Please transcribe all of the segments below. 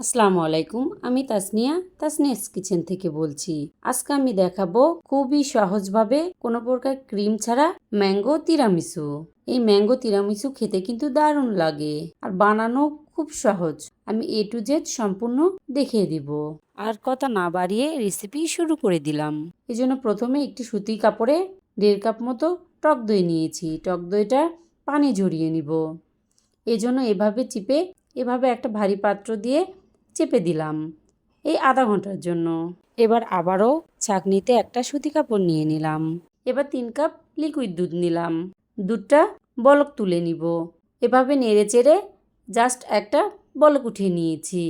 আসসালামু আলাইকুম, আমি তাসনিয়া, তাসনিয়াস কিচেন থেকে বলছি। আজকে আমি দেখাবো খুবই সহজভাবে কোনো প্রকার ক্রিম ছাড়া ম্যাঙ্গো তিরামিসু। এই ম্যাঙ্গো তিরামিসু খেতে কিন্তু দারুণ লাগে আর বানানো খুব সহজ। আমি এ টু জেড সম্পূর্ণ দেখিয়ে দিব। আর কথা না বাড়িয়ে রেসিপি শুরু করে দিলাম। এই জন্য প্রথমে একটি সুতি কাপড়ে দেড় কাপ মতো টক দই নিয়েছি। টক দইটা পানি ঝরিয়ে নিব। এজন্য এভাবে চিপে এভাবে একটা ভারী পাত্র দিয়ে চেপে দিলাম এই আধা ঘণ্টার জন্য। এবার আবারও ছাঁকনিতে একটা সুতি কাপড় নিয়ে নিলাম। এবার তিন কাপ লিকুইড দুধ নিলাম। দুধটা বলক তুলে নিব। এভাবে নেড়ে চেড়ে জাস্ট একটা বলক উঠিয়ে নিয়েছি।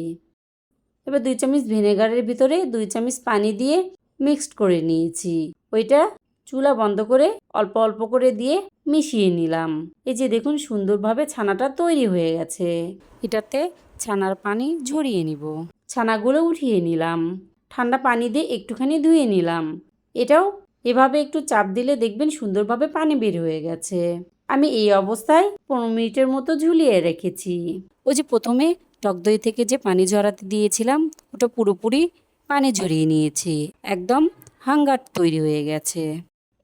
এবার দুই চামচ ভিনেগারের ভিতরে দুই চামচ পানি দিয়ে মিক্সড করে নিয়েছি। ওইটা চুলা বন্ধ করে অল্প অল্প করে দিয়ে মিশিয়ে নিলাম। এই যে দেখুন, সুন্দরভাবে ছানাটা তৈরি হয়ে গেছে। এটাতে ছানার পানি ঝরিয়ে নিব। ছানাগুলো উঠিয়ে নিলাম। ঠান্ডা পানি দিয়ে একটুখানি ধুয়ে নিলাম। এটাও এভাবে একটু চাপ দিলে দেখবেন সুন্দরভাবে পানি বের হয়ে গেছে। আমি এই অবস্থায় পনেরো মিনিটের মতো ঝুলিয়ে রেখেছি। ওই যে প্রথমে টক দই থেকে যে পানি ঝরাতে দিয়েছিলাম, ওটা পুরোপুরি পানি ঝরিয়ে নিয়েছি। একদম হাঙ্গার তৈরি হয়ে গেছে।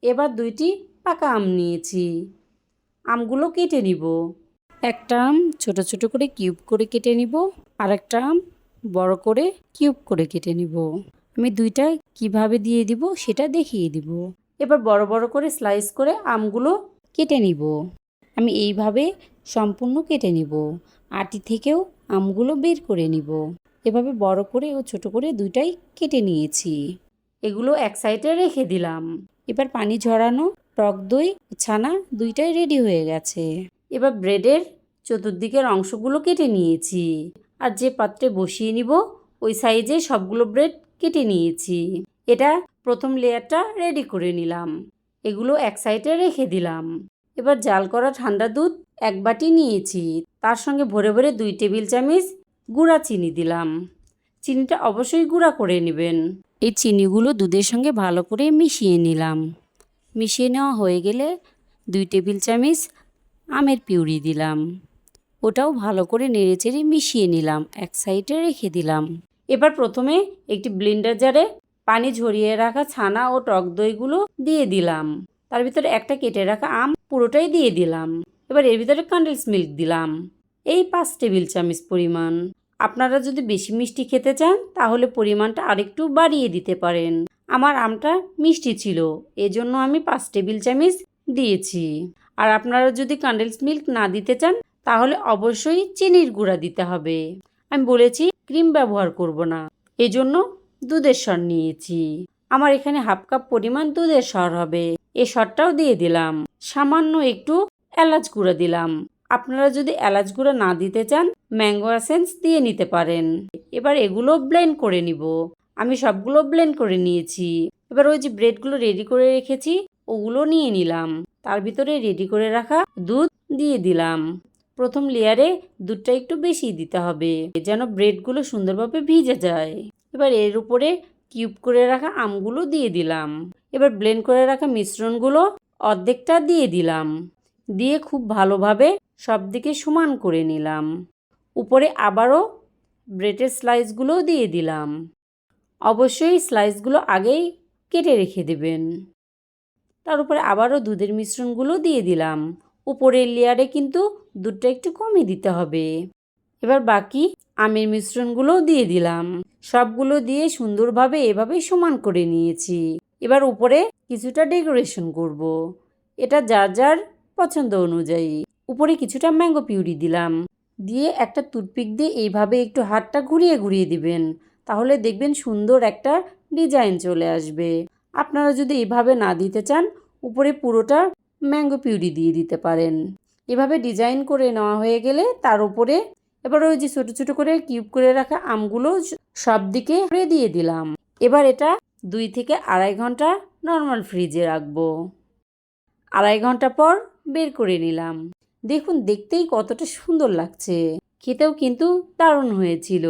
এবার দুইটি পাকা আম নিয়েছি। আমগুলো কেটে নিব। একটা আম ছোটো ছোটো করে কিউব করে কেটে নিব আর একটা আম বড় করে কিউব করে কেটে নিব। আমি দুইটা কীভাবে দিয়ে দিব সেটা দেখিয়ে দিব। এবার বড় বড় করে স্লাইস করে আমগুলো কেটে নিব। আমি এইভাবে সম্পূর্ণ কেটে নিব। আটি থেকেও আমগুলো বের করে নিব। এভাবে বড় করে ও ছোট করে দুইটাই কেটে নিয়েছি। এগুলো এক সাইডে রেখে দিলাম। এবার পানি ঝরানো টক দই ছানা দুইটাই রেডি হয়ে গেছে। এবার ব্রেডের চতুর্দিকের অংশগুলো কেটে নিয়েছি। আর যে পাত্রে বসিয়ে নিব, ওই সাইজে সবগুলো ব্রেড কেটে নিয়েছি। এটা প্রথম লেয়ারটা রেডি করে নিলাম। এগুলো এক সাইডে রেখে দিলাম। এবার জাল করা ঠান্ডা দুধ এক বাটি নিয়েছি। তার সঙ্গে ভরে ভরে দুই টেবিল চামচ গুঁড়া চিনি দিলাম। চিনিটা অবশ্যই গুঁড়া করে নেবেন। এই চিনিগুলো দুধের সঙ্গে ভালো করে মিশিয়ে নিলাম। মিশিয়ে নেওয়া হয়ে গেলে দুই টেবিল চামচ আমের পিউরি দিলাম। ওটাও ভালো করে নেড়েচেড়ে মিশিয়ে নিলাম। এক সাইডে রেখে দিলাম। এবার প্রথমে একটি ব্লেন্ডার জারে পানি ঝরিয়ে রাখা ছানা ও টক দইগুলো দিয়ে দিলাম। তার ভিতরে একটা কেটে রাখা আম পুরোটাই দিয়ে দিলাম। এবার এর ভিতরে কন্ডেন্স মিল্ক দিলাম। এই পাঁচ টেবিল চামচ পরিমাণ। আপনারা যদি বেশি মিষ্টি খেতে চান, তাহলে পরিমাণটা আরেকটু বাড়িয়ে দিতে পারেন। আমার আমটা মিষ্টি ছিল, এজন্য আমি পাঁচ টেবিল চামচ দিয়েছি। আর আপনারা যদি কন্ডেন্স মিল্ক না দিতে চান, তাহলে অবশ্যই চিনির গুঁড়া দিতে হবে। আমি বলেছি ক্রিম ব্যবহার করব না। এজন্য দুধের স্বর নিয়েছি। আমার এখানে হাফ কাপ পরিমাণ দুধের স্বর হবে। এ স্বরটাও দিয়ে দিলাম। সামান্য একটু এলাচ গুঁড়া দিলাম। আপনারা যদি এলাচ গুঁড়া না দিতে চান ম্যাঙ্গো অ্যাসেন্স দিয়ে নিতে পারেন। এবার এগুলো ব্লেন্ড করে নিব। আমি সবগুলো ব্লেন্ড করে নিয়েছি। এবার ওই যে ব্রেডগুলো রেডি করে রেখেছি, ওগুলো নিয়ে নিলাম। তার ভিতরে রেডি করে রাখা দুধ দিয়ে দিলাম। প্রথম লেয়ারে দুধটা একটু বেশি দিতে হবে, যেন ব্রেডগুলো সুন্দরভাবে ভিজে যায়। এবার এর উপরে কিউব করে রাখা আমগুলো দিয়ে দিলাম। এবার ব্লেন্ড করে রাখা মিশ্রণগুলো অর্ধেকটা দিয়ে দিলাম। দিয়ে খুব ভালোভাবে সব দিকে সমান করে নিলাম। উপরে আবারও ব্রেডের স্লাইসগুলোও দিয়ে দিলাম। অবশ্যই স্লাইসগুলো আগেই কেটে রেখে দেবেন। তার উপরে আবারও দুধের মিশ্রণগুলো দিয়ে দিলাম। উপরের লেয়ারে কিন্তু দুধটা একটু কমই দিতে হবে। এবার বাকি আমের মিশ্রণগুলোও দিয়ে দিলাম। সবগুলো দিয়ে সুন্দরভাবে এভাবে সমান করে নিয়েছি। এবার উপরে কিছুটা ডেকোরেশন করব। এটা যার যার পছন্দ অনুযায়ী। উপরে কিছুটা ম্যাঙ্গো পিউরি দিলাম। দিয়ে একটা টুথপিক দিয়ে এইভাবে একটু হাতটা ঘুরিয়ে ঘুরিয়ে দিবেন। তাহলে দেখবেন সুন্দর একটা ডিজাইন চলে আসবে। আপনারা যদি এভাবে না দিতে চান, উপরে পুরোটা ম্যাঙ্গো পিউরি দিয়ে দিতে পারেন। এভাবে ডিজাইন করে নেওয়া হয়ে গেলে তার উপরে এবার ওই যে ছোটো ছোটো করে কিউব করে রাখা আমগুলো সব দিকে দিয়ে দিলাম। এবার এটা দুই থেকে আড়াই ঘণ্টা নর্মাল ফ্রিজে রাখব। আড়াই ঘণ্টা পর বের করে নিলাম। দেখুন, দেখতেই কতটা সুন্দর লাগছে। খেতেও কিন্তু দারুণ হয়েছিল।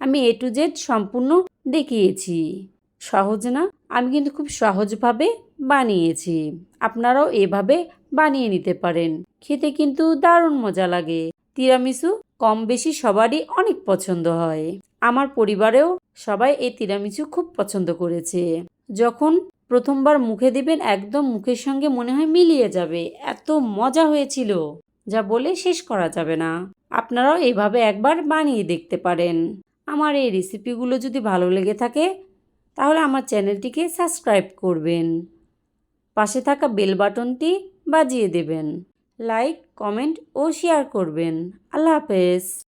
আমি এ টু জেড সম্পূর্ণ দেখিয়েছি। সহজ না, আমি কিন্তু খুব সহজভাবে বানিয়েছি। আপনারাও এভাবে বানিয়ে নিতে পারেন। খেতে কিন্তু দারুণ মজা লাগে। তিরামিসু কম বেশি সবারই অনেক পছন্দ হয়। আমার পরিবারেও সবাই এই তিরামিসু খুব পছন্দ করেছে। যখন প্রথমবার মুখে দিবেন, একদম মুখের সঙ্গে মনে হয় মিলিয়ে যাবে। এত মজা হয়েছিল। যা বলে শেষ করা যাবে না। আপনারাও এভাবে একবার বানিয়ে দেখতে পারেন। আমার এই রেসিপিগুলো যদি ভালো লেগে থাকে তাহলে আমার চ্যানেলটিকে সাবস্ক্রাইব করবেন। পাশে থাকা বেল বাটনটি বাজিয়ে দেবেন। লাইক, কমেন্ট ও শেয়ার করবেন। আল্লাহ হাফেজ।